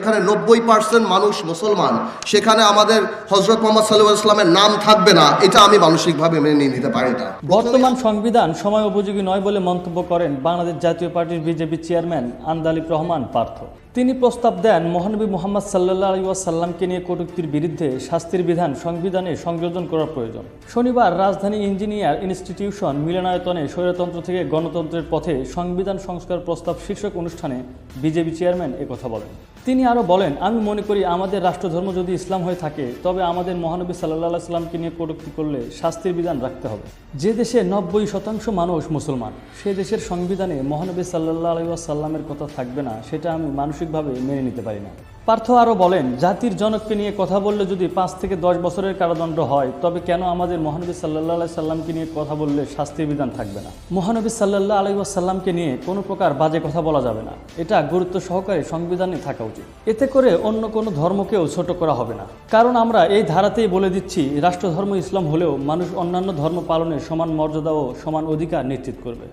এখানে নব্বই পার্সেন্ট মানুষ মুসলমান। সেখানে আমাদের হজরত মোহাম্মদ সাল্লাহ ইসলামের নাম থাকবে না, এটা আমি মানসিকভাবে মেনে নিতে পারি না। বর্তমান সংবিধান সময় উপযোগী নয় বলে মন্তব্য করেন বাংলাদেশ জাতীয় পার্টির বিজেপি চেয়ারম্যান আন্দালিব রহমান পার্থ। তিনি প্রস্তাব দেন, মহানবী মোহাম্মদ সাল্লাহ আলী ওয়াসাল্লামকে নিয়ে কটূক্তির বিরুদ্ধে শাস্তির বিধান সংবিধানে সংযোজন করার প্রয়োজন। শনিবার রাজধানী ইঞ্জিনিয়ার ইনস্টিটিউশন মিলনায়তনে স্বৈরতন্ত্র থেকে গণতন্ত্রের পথে সংবিধান সংস্কার প্রস্তাব শীর্ষক অনুষ্ঠানে বিজেপি চেয়ারম্যান একথা বলেন। তিনি আরও বলেন, আমি মনে করি আমাদের রাষ্ট্রধর্ম যদি ইসলাম হয়ে থাকে, তবে আমাদের মহানবী সাল্লাহ সাল্লামকে নিয়ে কটূক্তি করলে শাস্তির বিধান রাখতে হবে। যে দেশে নব্বই শতাংশ মানুষ মুসলমান, সে দেশের সংবিধানে মহানবী সাল্লাহ আলাইসাল্লামের কথা থাকবে না, সেটা আমি মানসিকভাবে মেনে নিতে পারি না। পার্থ আরও বলেন, জাতির জনককে নিয়ে কথা বললে যদি পাঁচ থেকে দশ বছরের কারাদণ্ড হয়, তবে কেন আমাদের মহানবী সাল্লাহ সাল্লামকে নিয়ে কথা বললে শাস্তির বিধান থাকবে না? মহানবী সাল্লাহ আলাই সাল্লামকে নিয়ে কোনো প্রকার বাজে কথা বলা যাবে না। এটা গুরুত্ব সহকারে সংবিধানে থাকা উচিত। এতে করে অন্য কোনো ধর্মকেও ছোট করা হবে না। কারণ আমরা এই ধারাতেই বলে দিচ্ছি, রাষ্ট্রধর্ম ইসলাম হলেও মানুষ অন্যান্য ধর্ম পালনের সমান মর্যাদা ও সমান অধিকার নিশ্চিত করবে।